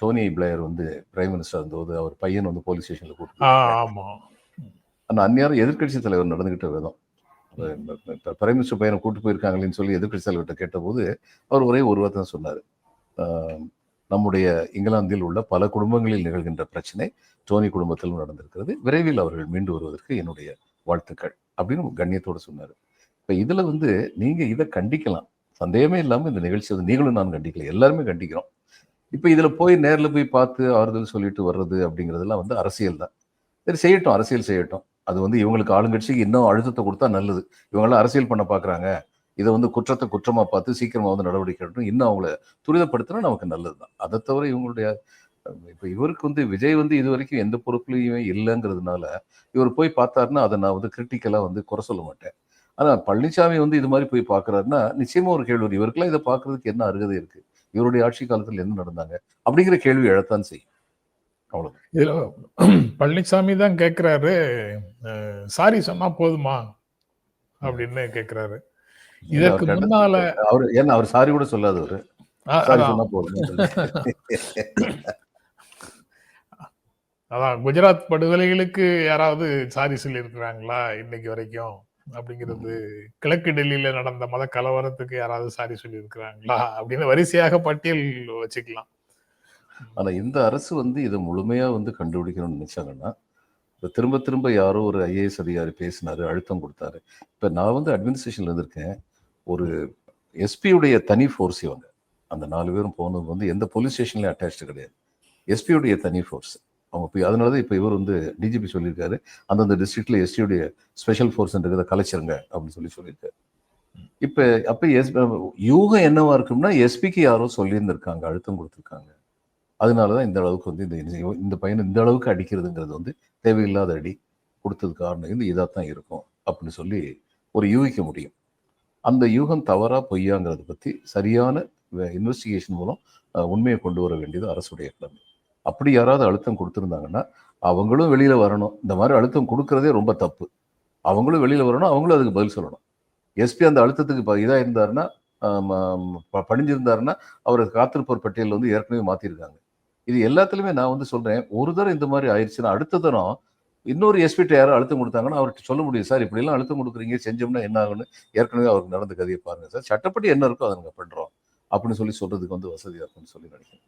Dhoni player வந்து prime minister இருந்தபோது அவர் பையன் வந்து போலீஸ் ஸ்டேஷன்ல கூட்டு ஆ, போயிருக்காங்க. ஆமா. ஆனா அந்நேரம் எதிர்க்கட்சி தலைவர் நடந்துகிட்ட விதம். பிரைம் மினிஸ்டர் பையனை கூட்டு போயிருக்காங்களேன்னு சொல்லி எதிர்க்கட்சி தலைவர்கிட்ட கேட்டபோது அவர் ஒரே ஒரு வார்த்தை தான் சொன்னார் நம்முடைய இங்கிலாந்தில் உள்ள பல குடும்பங்களில் நிகழ்கின்ற பிரச்சனை டோனி குடும்பத்திலும் நடந்திருக்கிறது. விரைவில் அவர்கள் மீண்டு வருவதற்கு என்னுடைய வாழ்த்துக்கள் அப்படின்னு கண்ணியத்தோட சொன்னார். இப்போ இதுல வந்து நீங்க இதை கண்டிக்கலாம். சந்தேகமே இல்லாம இந்த நிகழ்ச்சி வந்து நீங்களும் நான் கண்டிக்கல. எல்லாருமே கண்டிக்கிறோம். இப்போ இதில் போய் நேரில் போய் பார்த்து ஆறுதல் சொல்லிட்டு வர்றது அப்படிங்கிறதெல்லாம் வந்து அரசியல் தான். சரி செய்யட்டும் அரசியல் செய்யட்டும். அது வந்து இவங்களுக்கு ஆளுங்கட்சிக்கு இன்னும் அழுத்தத்தை கொடுத்தா நல்லது. இவங்களாம் அரசியல் பண்ண பார்க்குறாங்க இதை வந்து குற்றத்தை குற்றமாக பார்த்து சீக்கிரமாக வந்து நடவடிக்கை எடுக்கணும் இன்னும் அவங்கள துரிதப்படுத்தினா நமக்கு நல்லது தான். அதை தவிர இவங்களுடைய இப்போ இவருக்கு வந்து விஜய் வந்து இது வரைக்கும் எந்த பொறுப்புலையுமே இல்லைங்கிறதுனால இவர் போய் பார்த்தாருன்னா அதை நான் வந்து கிரிட்டிக்கலாக வந்து குறை சொல்ல மாட்டேன். ஆனால் பழனிசாமி வந்து இது மாதிரி போய் பார்க்குறாருன்னா நிச்சயமா ஒரு கேள்வி. இவருக்கெல்லாம் இதை பார்க்கறதுக்கு என்ன அருகதை இருக்கு? இவருடைய ஆட்சி காலத்தில் என்ன நடந்தாங்க? அப்படிங்கிற கேள்வி எழத்தான் செய்யும். அவ்வளவு இதுல பழனிசாமி தான் கேக்குறாரு சாரி சொன்னா போதுமா? அப்படின்னு கேக்குறாரு. இதற்கு அவர் முன்னால அவர் ஏன்னா அவர் சாரி கூட சொல்லாதவர் ஆ, சாரி அதான். குஜராத் படுகொலைகளுக்கு யாராவது சாரி சொல்லியிருக்கிறாங்களா இன்னைக்கு வரைக்கும்? அப்படிங்கிறது கிழக்கு டெல்லியில நடந்த மத கலவரத்துக்கு யாராவது சாரி சொல்லியிருக்கிறாங்களா அப்படின்னு வரிசையாக பட்டியல் வச்சுக்கலாம். ஆனா இந்த அரசு வந்து இதை முழுமையா வந்து கண்டுபிடிக்கணும்னு நினைச்சாங்கன்னா திரும்ப திரும்ப யாரோ ஒரு ஐஏஎஸ் அதிகாரி பேசினாரு அழுத்தம் கொடுத்தாரு. இப்ப நான் வந்து அட்மினிஸ்ட்ரேஷன்ல இருந்திருக்கேன். ஒரு எஸ்பியுடைய தனி ஃபோர்ஸ் இவங்க. அந்த நாலு பேரும் போனது வந்து எந்த போலீஸ் ஸ்டேஷன்லயும் அட்டாச்சு கிடையாது. எஸ்பியுடைய தனி ஃபோர்ஸ் அவங்க போய் அதனால தான் இப்போ இவர் வந்து டிஜிபி சொல்லியிருக்காரு. அந்தந்த டிஸ்ட்ரிக்டில் எஸ்டியுடைய ஸ்பெஷல் ஃபோர்ஸ் இருக்கிறத கலைச்சிருங்க அப்படின்னு சொல்லி சொல்லியிருக்காரு. இப்போ அப்போ எஸ் யூகம் என்னவா இருக்கும்னா எஸ்பிக்கு யாரோ சொல்லியிருந்திருக்காங்க அழுத்தம் கொடுத்துருக்காங்க. அதனால தான் இந்த அளவுக்கு வந்து இந்த இந்த பையனை இந்த அளவுக்கு அடிக்கிறதுங்கிறது வந்து தேவையில்லாத அடி கொடுத்தது காரணம் வந்து இதாக தான் இருக்கும் அப்படின்னு சொல்லி ஒரு யூகிக்க முடியும். அந்த யூகம் தவறா பொய்யாங்கிறத பற்றி சரியான இன்வெஸ்டிகேஷன் மூலம் உண்மையை கொண்டு வர வேண்டியது அரசுடைய கடமை. அப்படி யாராவது அழுத்தம் கொடுத்துருந்தாங்கன்னா அவங்களும் வெளியில வரணும். இந்த மாதிரி அழுத்தம் கொடுக்கறதே ரொம்ப தப்பு. அவங்களும் வெளியில வரணும் அவங்களும் அதுக்கு பதில் சொல்லணும். எஸ்பி அந்த அழுத்தத்துக்கு ப- இதா இருந்தாருன்னா பணிஞ்சிருந்தாருன்னா அவர் காத்திருப்போர் பட்டியலில் வந்து ஏற்கனவே மாத்திருக்காங்க. இது எல்லாத்துலயுமே நான் வந்து சொல்றேன் ஒரு தரம் இந்த மாதிரி ஆயிடுச்சுன்னா அடுத்த தரம் இன்னொரு எஸ்பிட்ட யாரும் அழுத்தம் கொடுத்தாங்கன்னா அவர்கிட்ட சொல்ல முடியும் சார் இப்படி எல்லாம் அழுத்தம் கொடுக்குறீங்க செஞ்சோம்னா என்ன ஆகும்னு? ஏற்கனவே அவருக்கு நடந்த கதையை பாருங்க சார். சட்டப்படி என்ன இருக்கோ அதை நாங்கள் பண்றோம் அப்படின்னு சொல்லி சொல்றதுக்கு வந்து வசதியா இருக்கும்னு சொல்லி நினைக்கிறேன்.